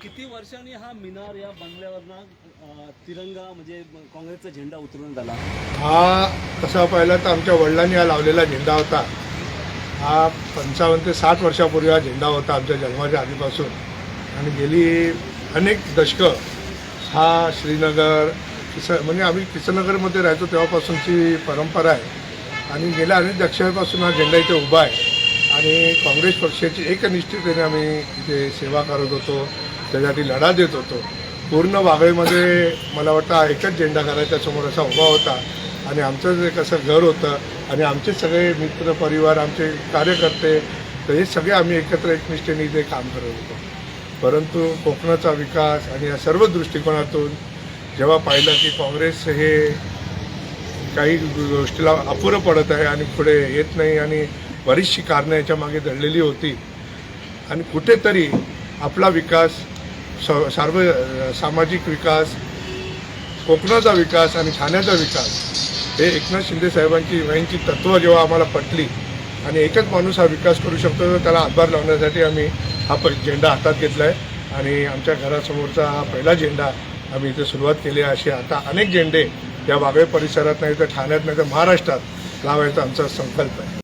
किती वर्षांनी हा मिनार या बंगल्यावरनं तिरंगा म्हणजे काँग्रेसचा झेंडा उतरून झाला हा कसा पाहिला तर आमच्या वडिलांनी हा लावलेला झेंडा होता. हा पंचावन्न ते साठ वर्षापूर्वी हा झेंडा होता आमच्या जन्माच्या आधीपासून. आणि गेली अनेक दशकं हा श्रीनगर किस म्हणजे आम्ही किसनगरमध्ये राहतो तेव्हापासूनची परंपरा आहे. आणि गेल्या अनेक दक्षिणेपासून हा झेंडा इथे उभा आहे. आणि काँग्रेस पक्षाची एकनिष्ठतेने आम्ही इथे सेवा करत होतो. त्यासाठी लढा देत होतो. पूर्ण वागळीमध्ये मला वाटतं हा एकच झेंडा करायच्या समोर असा उभा होता. आणि आमचं जे कसं घर होतं आणि आमचे सगळे मित्र परिवार आमचे कार्यकर्ते तर हे सगळे आम्ही एकत्र एकनिष्ठेने इथे काम करत होतो. परंतु कोकणाचा विकास आणि या सर्व दृष्टिकोनातून जेव्हा पाहिलं की काँग्रेस हे काही गोष्टीला अपुरं पडत आहे आणि पुढे येत नाही आणि बरीचशी कारणं याच्या मागे दडलेली होती आणि कुठेतरी आपला विकास स सार्व सामाजिक विकास कोकणाचा विकास आणि ठाण्याचा विकास हे एकनाथ शिंदे साहेबांची यांची तत्त्व जेव्हा आम्हाला पटली आणि एकच माणूस हा विकास करू शकतो तर त्याला हातभार लावण्यासाठी आम्ही हा प झेंडा हातात घेतला आहे आणि आमच्या घरासमोरचा हा पहिला झेंडा आम्ही इथे सुरुवात केली आहे असे आता अनेक झेंडे या वागळे परिसरात नाही तर ठाण्यात नाही तर महाराष्ट्रात लावायचा आमचा संकल्प आहे.